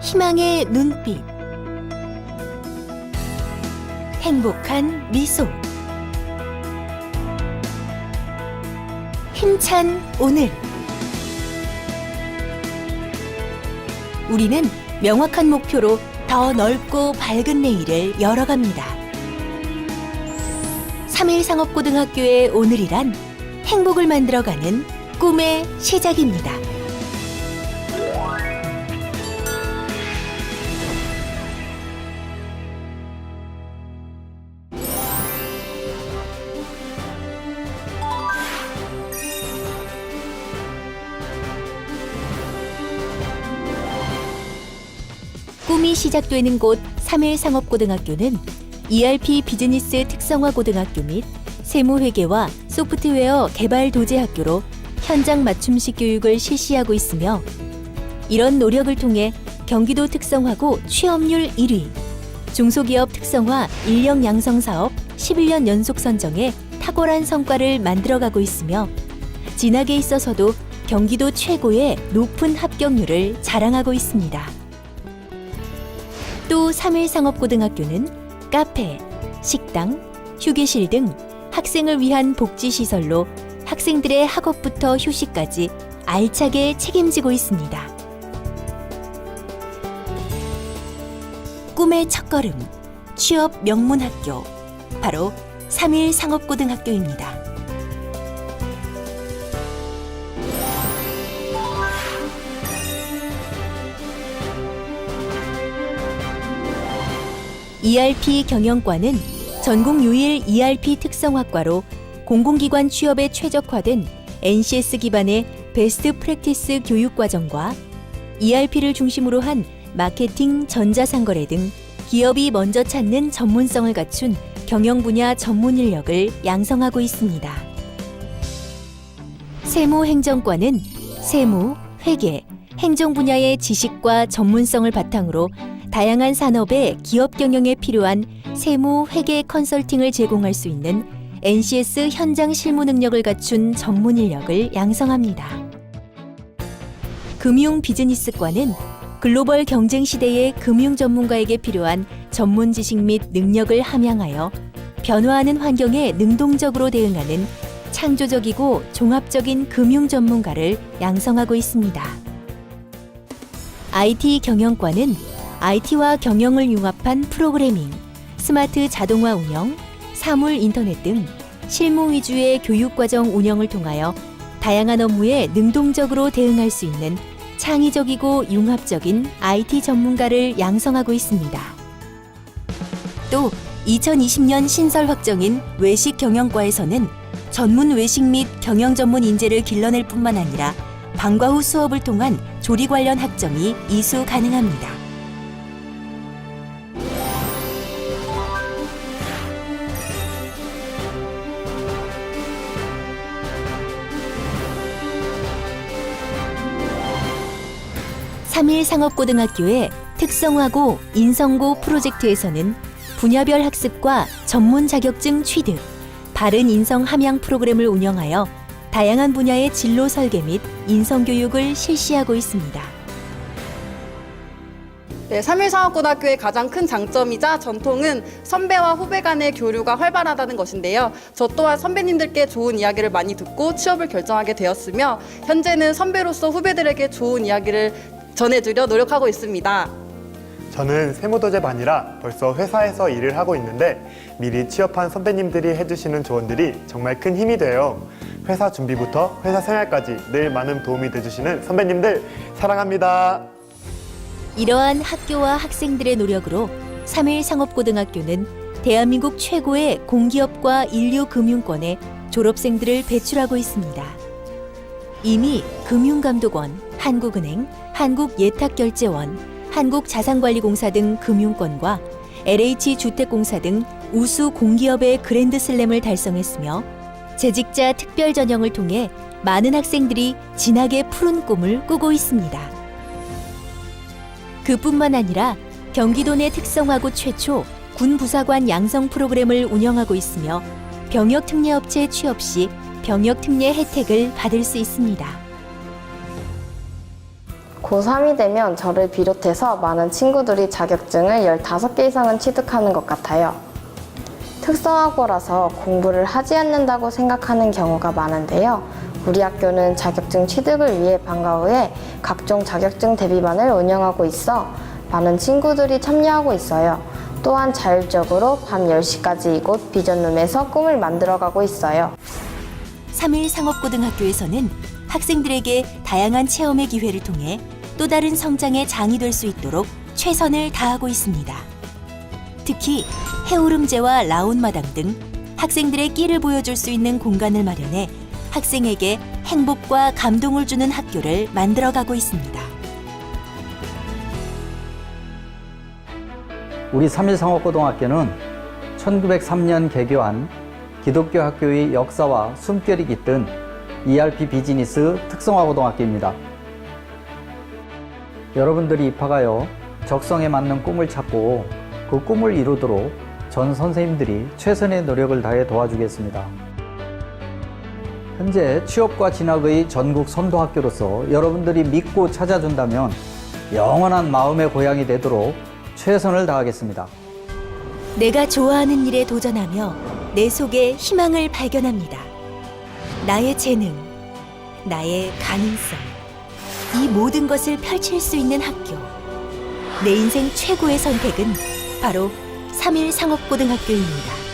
희망의 눈빛 행복한 미소 힘찬 오늘 우리는 명확한 목표로 더 넓고 밝은 내일을 열어갑니다. 3일 상업고등학교의 오늘이란 행복을 만들어가는 꿈의 시작입니다. 꿈이 시작되는 곳 3일 상업고등학교는 ERP 비즈니스 특성화 고등학교 및 세무회계와 소프트웨어 개발 도제 학교로 현장 맞춤식 교육을 실시하고 있으며 이런 노력을 통해 경기도 특성화고 취업률 1위, 중소기업 특성화 인력 양성 사업 11년 연속 선정에 탁월한 성과를 만들어가고 있으며 진학에 있어서도 경기도 최고의 높은 합격률을 자랑하고 있습니다. 또 3일 상업고등학교는 카페, 식당, 휴게실 등 학생을 위한 복지시설로 학생들의 학업부터 휴식까지 알차게 책임지고 있습니다. 꿈의 첫걸음, 취업 명문 학교, 바로 3일 상업고등학교입니다. ERP 경영과는 전국 유일 ERP 특성학과로 공공기관 취업에 최적화된 NCS 기반의 베스트 프랙티스 교육 과정과 ERP를 중심으로 한 마케팅, 전자상거래 등 기업이 먼저 찾는 전문성을 갖춘 경영 분야 전문 인력을 양성하고 있습니다. 세무 행정과는 세무, 회계, 행정 분야의 지식과 전문성을 바탕으로 다양한 산업의 기업 경영에 필요한 세무 회계 컨설팅을 제공할 수 있는 NCS 현장 실무 능력을 갖춘 전문 인력을 양성합니다. 금융 비즈니스과는 글로벌 경쟁 시대의 금융 전문가에게 필요한 전문 지식 및 능력을 함양하여 변화하는 환경에 능동적으로 대응하는 창조적이고 종합적인 금융 전문가를 양성하고 있습니다. IT 경영과는 IT와 경영을 융합한 프로그래밍, 스마트 자동화 운영, 사물 인터넷 등 실무 위주의 교육과정 운영을 통하여 다양한 업무에 능동적으로 대응할 수 있는 창의적이고 융합적인 IT 전문가를 양성하고 있습니다. 또 2020년 신설 확정인 외식 경영과에서는 전문 외식 및 경영 전문 인재를 길러낼 뿐만 아니라 방과 후 수업을 통한 조리 관련 학점이 이수 가능합니다. 삼일 상업고등학교의 특성화고 인성고 프로젝트에서는 분야별 학습과 전문 자격증 취득, 바른 인성 함양 프로그램을 운영하여 다양한 분야의 진로 설계 및 인성 교육을 실시하고 있습니다. 네, 3일 상업고등학교의 가장 큰 장점이자 전통은 선배와 후배 간의 교류가 활발하다는 것인데요. 저 또한 선배님들께 좋은 이야기를 많이 듣고 취업을 결정하게 되었으며 현재는 선배로서 후배들에게 좋은 이야기를 전해드려 노력하고 있습니다. 저는 세무도제반이라 벌써 회사에서 일을 하고 있는데 미리 취업한 선배님들이 해주시는 조언들이 정말 큰 힘이 돼요. 회사 준비부터 회사 생활까지 늘 많은 도움이 돼주시는 선배님들 사랑합니다. 이러한 학교와 학생들의 노력으로 3일 상업고등학교는 대한민국 최고의 공기업과 인류금융권의 졸업생들을 배출하고 있습니다. 이미 금융감독원, 한국은행, 한국예탁결제원, 한국자산관리공사 등 금융권과 LH주택공사 등 우수 공기업의 그랜드슬램을 달성했으며 재직자 특별 전형을 통해 많은 학생들이 진학의 푸른 꿈을 꾸고 있습니다. 그뿐만 아니라 경기도 내 특성화고 최초 군 부사관 양성 프로그램을 운영하고 있으며 병역 특례업체 취업 시 병역 특례 혜택을 받을 수 있습니다. 고3이 되면 저를 비롯해서 많은 친구들이 자격증을 15개 이상은 취득하는 것 같아요. 특성화고라서 공부를 하지 않는다고 생각하는 경우가 많은데요. 우리 학교는 자격증 취득을 위해 방과 후에 각종 자격증 대비반을 운영하고 있어 많은 친구들이 참여하고 있어요. 또한 자율적으로 밤 10시까지 이곳 비전룸에서 꿈을 만들어가고 있어요. 3일 상업고등학교에서는 학생들에게 다양한 체험의 기회를 통해 또 다른 성장의 장이 될 수 있도록 최선을 다하고 있습니다. 특히 해오름제와 라운마당 등 학생들의 끼를 보여줄 수 있는 공간을 마련해 학생에게 행복과 감동을 주는 학교를 만들어가고 있습니다. 우리 삼일상업고등학교는 1903년 개교한 기독교 학교의 역사와 숨결이 깃든 ERP 비즈니스 특성화고등학교입니다. 여러분들이 입학하여 적성에 맞는 꿈을 찾고 그 꿈을 이루도록 전 선생님들이 최선의 노력을 다해 도와주겠습니다. 현재 취업과 진학의 전국 선도 학교로서 여러분들이 믿고 찾아준다면 영원한 마음의 고향이 되도록 최선을 다하겠습니다. 내가 좋아하는 일에 도전하며 내 속에 희망을 발견합니다. 나의 재능, 나의 가능성, 이 모든 것을 펼칠 수 있는 학교. 내 인생 최고의 선택은 바로 3일 상업고등학교입니다.